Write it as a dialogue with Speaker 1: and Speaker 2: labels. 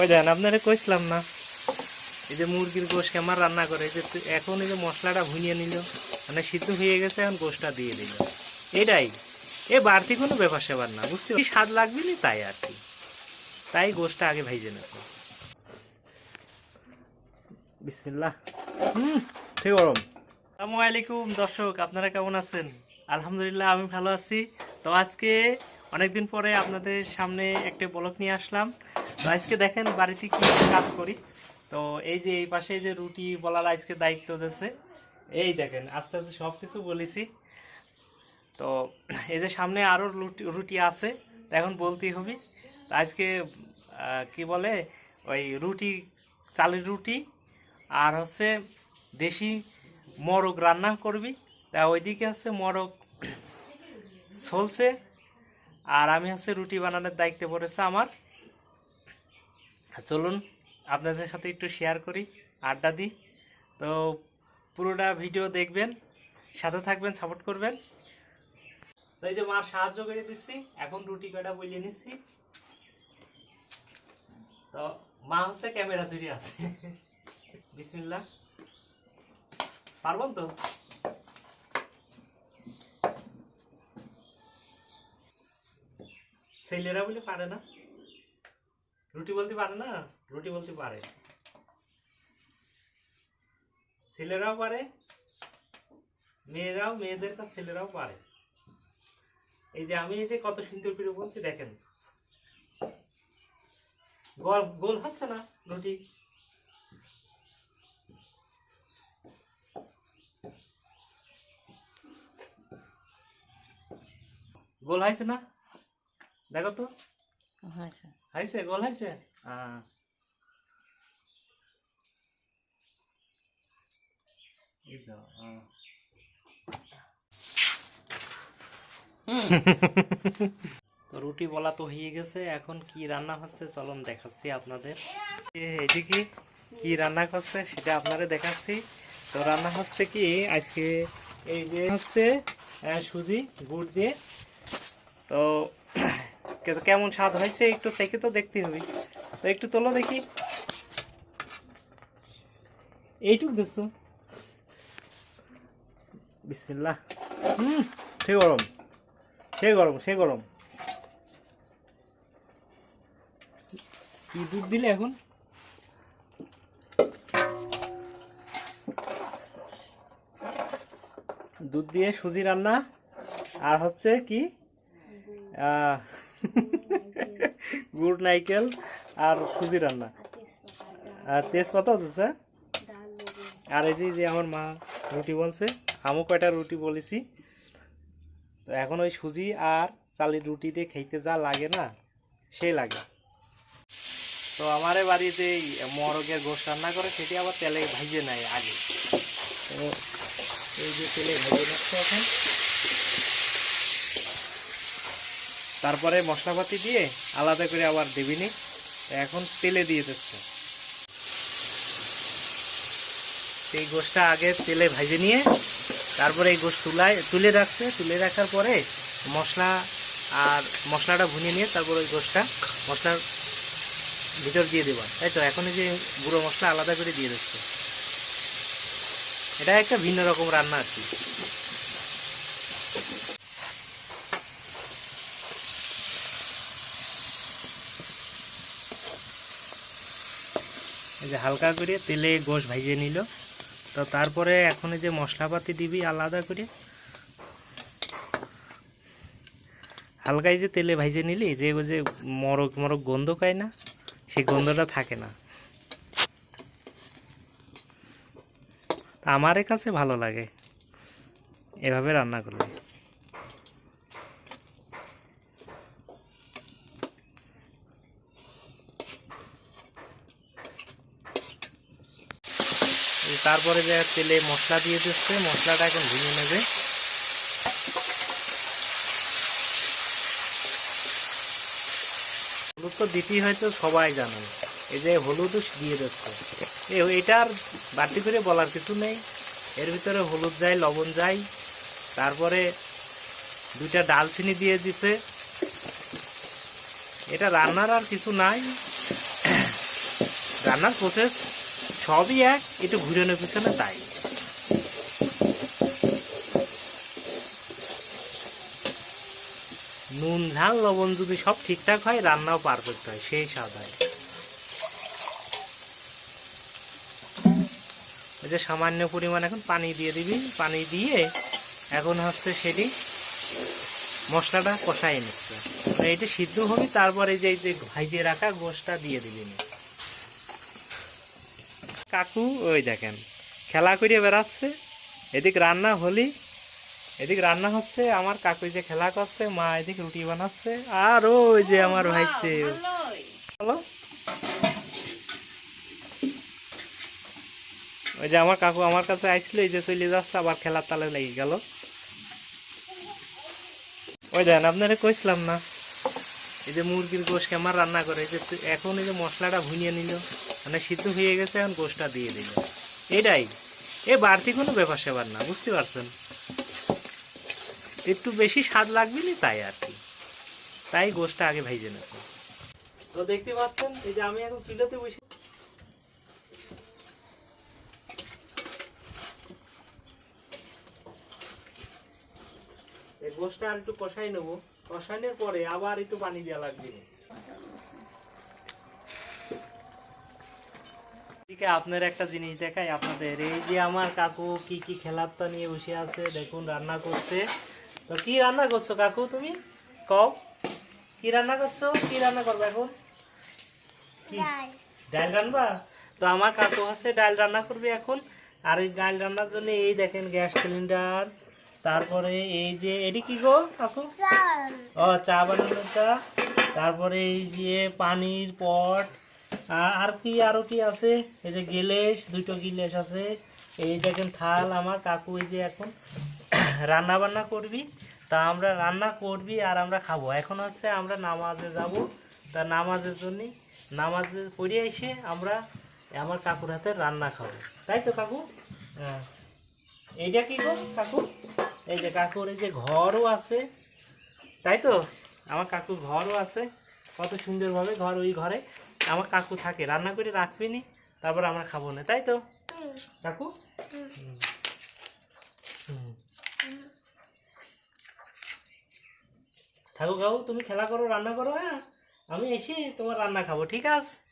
Speaker 1: ওই দেন, আপনারা কইছিলাম না। এই যে মুরগির গোশ কেমন রান্না করে যে এখন এই যে মশলাটা ভুনিয়ে নিল মানে সিদ্ধ হয়ে গেছে, এখন গোশটা দিয়ে দিল। এটাই। এ বাড়তি কোনো ব্যাপার সেবার না, বুঝতে পারছি স্বাদ লাগবে না তাই আর কি। তাই গোশটা আগে ভাইজে নেব। বিসমিল্লাহ। হুম, ঠিক গরম। আসসালামু আলাইকুম দর্শক, আপনারা কেমন আছেন? আলহামদুলিল্লাহ, আমি ভালো আছি। তো আজকে অনেকদিন পরে আপনাদের সামনে একটা ব্লগ নিয়ে আসলাম। তো আজকে দেখেন বাড়িতে কি কাজ করি। তো এই যে এই পাশে যে রুটি বলার আজকে দায়িত্ব দিয়েছে, এই দেখেন আস্তে আস্তে সব কিছু বলেছি। তো এই যে সামনে আরও রুটি রুটি আছে এখন বলতেই হবে। আজকে কি বলে, ওই রুটি, চালের রুটি আর হচ্ছে দেশি মরগ রান্না করবি। তা ওইদিকে হচ্ছে মরগ চলছে আর আমি হচ্ছে রুটি বানানোর দায়িত্ব পড়েছে আমার। চলুন, আপনাদের সাথে একটু শেয়ার করি, আড্ডা দিই। তো পুরোটা ভিডিও দেখবেন, সাথে থাকবেন সাপোর্ট করবেন। তো এই যে মার সাহায্য করে দিচ্ছি, এখন রুটি কটা বলিয়ে নিচ্ছি? তো মা হচ্ছে ক্যামেরা ধরে আছে। বিসমিল্লাহ। পারবেন তো? ছেলেরা বলে পারে না। রুটি বলতে পারে না, রুটি বলতে পারে। ছেলেরাও পারে, মেয়েরাও, মেয়েদের কাছে ছেলেরাও পারে। এই যে আমি এই যে কত সুন্দর করে বলছি, দেখেন। গোল গোল হচ্ছে না রুটি? গোল হয়েছে না? দেখো তো।
Speaker 2: হয়েছে
Speaker 1: গোল হ্যাঁ তো। রুটি বলা তো হয়ে গেছে এখন কি রান্না হচ্ছে চলুন দেখাচ্ছি আপনাদের। এদিকে কি? রান্না করছে সেটা আপনাদের দেখাচ্ছি। তো রান্না হচ্ছে কি আজকে এই যে হচ্ছে সুজি গুড় দিয়ে। তো কেমন স্বাদ হয়েছে একটু চেকে তো দেখতে হবে। তো একটু তোলো দেখি। এইটুক দেখছ বিসমিল্লাহ। হুম সে গরম। সে গরম সে গরম। কি দুধ দিলে এখন? দুধ দিয়ে সুজি রান্না। আর হচ্ছে কি? গুড় নাইকেল আর সুজি রান্না। আর তেজপাতা। দিচ্ছে আর এই যে- আমার মা রুটি বলছে আমও কয়টা রুটি বলেছি। তো এখন ওই সুজি আর চালের রুটি দিয়ে খেতে যা লাগে না সেই লাগে। তো আমার বাড়িতে মরগের গোশ রান্না করে সেটি আবার তেলে ভাজে নেয় আগে। এই যে তেলে ভেজে নিচ্ছে এখন। তারপরে মশলাপাতি দিয়ে আলাদা করে আবার দেবিনি এখন তেলে দিয়ে দিচ্ছে। এই গোশটা আগে তেলে ভেজে নিয়ে তারপরে এই গোশ তুলায় তুলে রাখছে। তুলে রাখার পরে মশলা আর মশলাটা ভুনিয়ে নিয়ে তারপর ওই গোশটা মশলার ভিতর দিয়ে দেবা। তাই তো? এখন যে গুঁড়ো মশলা আলাদা করে দিয়ে দিচ্ছে। এটা একটা ভিন্ন রকম রান্না আর কি। এই যে হালকা করে তেলে গোশ ভাজিয়ে নিল। তো তারপরে এখন এই যে মশলাপাতি দিবি আলাদা করে। হালকা এই যে তেলে ভাইজে নিলি, যে যে মরক মরক গন্ধ পায় না, সেই গন্ধটা থাকে না। আমার কাছে ভালো লাগে। এভাবে রান্না করলে তারপরে যে তেলে মশলা দিয়ে দিচ্ছে, মশলাটা এখন ভেঙে নেবে। হলুদ তো দিতেই হয়তো সবাই জানেন। এই যে হলুদও দিয়ে দিচ্ছে। এটার বাড়তি করে বলার কিছু নেই। এর ভিতরে হলুদ যায়, লবণ যায়। তারপরে দুইটা ডালচিনি দিয়ে দিছে। এটা রান্নার আর কিছু নাই। রান্নার প্রসেস সবই এক, একটু ঘুরানোর পিছনে, তাই। নুন, ঝাল, লবণ যদি সব ঠিকঠাক হয়, রান্নাও পারফেক্ট হয়, সেই স্বাদ হয়। ওই যে সামান্য পরিমাণ এখন পানি দিয়ে দিবি, পানি দিয়ে এখন হচ্ছে সেটি মশলাটা কষাই নিচ্ছে। মানে এটা সিদ্ধ হবে, তারপরে যে যে ভাইজে রাখা গোশটা দিয়ে দিবি। নি। কাকু ওই দেখেন খেলা করে বেড়াচ্ছে। এদিক রান্না হলি এদিক রান্না হচ্ছে আমার কাকু যে খেলা করছে মা এদিক রুটি বানাচ্ছে আর ওই যে আমার ভাইস্তে হলো। ওই যে আমার কাকু আমার কাছে আইছিল এই যে চলে যাচ্ছে আবার খেলার তালে লেগে গেল। ওই দেন আপনারা কইছিলাম না এই যে মুরগির গোশ কেমন রান্না করে এই যে এখন এই যে মশলাটা ভুনিয়ে নিল। মানে সিদ্ধ হয়ে গেছে, এখন গোশটা দিয়ে দিল এটাই। এ বাড়তি কোনো ব্যাপার সেবার না, বুঝতে পারছেন? একটু বেশি স্বাদ লাগবে না তাই আর কি। তাই গোশটা আগে ভেজে নেব। তো দেখতে পাচ্ছেন, এই যে আমি এখন চুলাতে বসে গোশটা আর একটু কষাই নেব। কষানোর পরে আবার একটু পানি দেওয়া লাগবে। এদিকে আপনার একটা জিনিস দেখাই আপনাদের। এই যে আমার কাকু কি কি খেলাত্তা নিয়ে বসে আছে দেখুন রান্না করছে। তো কি রান্না করছ কাকু তুমি? কও। কি রান্না করছ? কি রান্না করবে এখন? কি? ডাল। রান্না? তো আমার কাকু আছে ডাল রান্না করবে এখন। আর এই ডাল রান্নার জন্য এই দেখেন গ্যাস সিলিন্ডার। তারপরে এই যে এটি কি গো কাকু? ও চা বানানোটা তারপরে এই যে পানির পট। আর কি, আরও কি আছে? এই যে গিলেস দুটো গিলেস আছে। এই দেখেন থাল আমার, কাকু এই যে এখন রান্না বান্না করবি, তা আমরা রান্না করবি আর আমরা খাব। এখন হচ্ছে আমরা নামাজে যাব। তা নামাজের জন্য, নামাজে পড়ে এসে আমরা আমার কাকুর হাতে রান্না খাব। তাই তো, কাকু? হ্যাঁ। এইটা কি গো, কাকু? এই যে কাকুর এই যে ঘরও আছে। তাই তো? আমার কাকুর ঘরও আছে। কত সুন্দরভাবে ঘর ওই ঘরে। আমার কাকু থাকে, রান্না করে রাখবি নি, তারপর আমরা খাব না, তাই তো? কাকু। থাকো কাকু, তুমি খেলা করো, রান্না করো হ্যাঁ? আমি এসে তোমার রান্না খাব, ঠিক আছে?